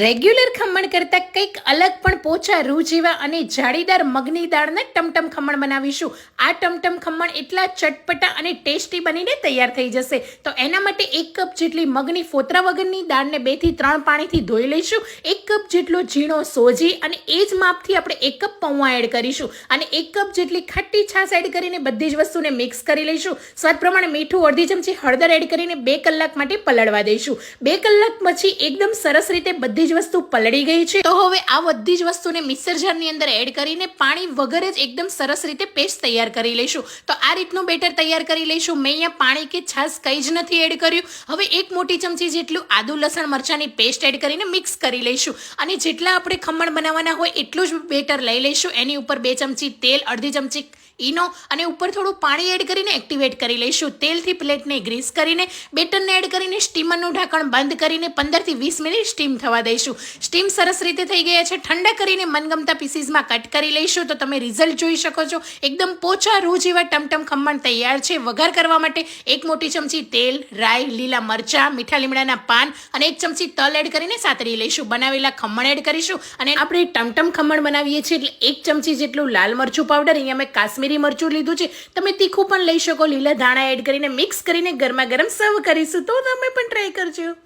Regular khaman કરતાં કંઈક અલગ પણ પોચા રૂ જેવા અને જાળીદાર મગની દાળના ટમટમ ખમણ બનાવીશું. આ ટમટમ ખમણ એટલા ચટપટા અને ટેસ્ટી બનીને તૈયાર થઈ જશે. તો એના માટે એક કપ જેટલી મગની ફોતરા વગરની દાળને બેથી ત્રણ પાણીથી ધોઈ લઈશું. એક કપ જેટલો ઝીણો સોજી અને એ જ માપથી આપણે એક કપ પૌવા એડ કરીશું. અને એક કપ જેટલી ખટ્ટી છાશ એડ કરીને બધી જ વસ્તુને મિક્સ કરી લઈશું. સ્વાદ પ્રમાણે મીઠું અડધી ચમચી હળદર એડ કરીને બે કલાક માટે પલળવા દઈશું. બે કલાક પછી એકદમ સરસ રીતે બધી જ વસ્તુ પલળી ગઈ છે. તો હવે આ બધી જ વસ્તુને મિક્સર જારની અંદર એડ કરીને પાણી વગર જ એકદમ સરસ રીતે પેસ્ટ તૈયાર કરી લઈશું. તો આ રીતનું બેટર તૈયાર કરી લઈશું. મેં અહીંયા પાણી કે છાશ કંઈ જ નથી એડ કર્યું. હવે એક મોટી ચમચી જેટલું આદુ, લસણ, મરચાંની પેસ્ટ એડ કરીને મિક્સ કરી લઈશું. અને જેટલા આપણે ખમણ બનાવવાના હોય એટલું જ બેટર લઈ લઈશું. એની ઉપર બે ચમચી તેલ, અડધી ચમચી ઈનો અને ઉપર થોડું પાણી એડ કરીને એક્ટિવેટ કરી લઈશું. તેલથી પ્લેટને ગ્રીસ કરીને બેટરને એડ કરીને, સ્ટીમરનું ઢાંકણ બંધ કરીને પંદરથી વીસ મિનિટ સ્ટીમ થવા દઈશું. સ્ટીમ સરસ રીતે થઈ ગયા છે. ઠંડા કરીને મનગમતા પીસીસમાં કટ કરી લઈશું તો તમે રિઝલ્ટ જોઈ શકો છો. એકદમ પોચા રૂ જેવા ટમટમ ખમણ તૈયાર છે. વઘાર કરવા માટે એક મોટી ચમચી તેલ, રાઈ, લીલા મરચાં, મીઠા લીમડાના પાન અને એક ચમચી તલ એડ કરીને સાતરી લઈશું. બનાવેલા ખમણ એડ કરીશું અને આપણે ટમટમ ખમણ બનાવીએ છીએ એટલે એક ચમચી જેટલું લાલ મરચું પાવડર, અહીંયા મેં કાશ્મીરી મરચું લીધું છે. તમે તીખું પણ લઈ શકો. લીલા ધાણા એડ કરીને મિક્સ કરીને ગરમા ગરમ સર્વ કરીશું. તો તમે પણ ટ્રાય કરજો.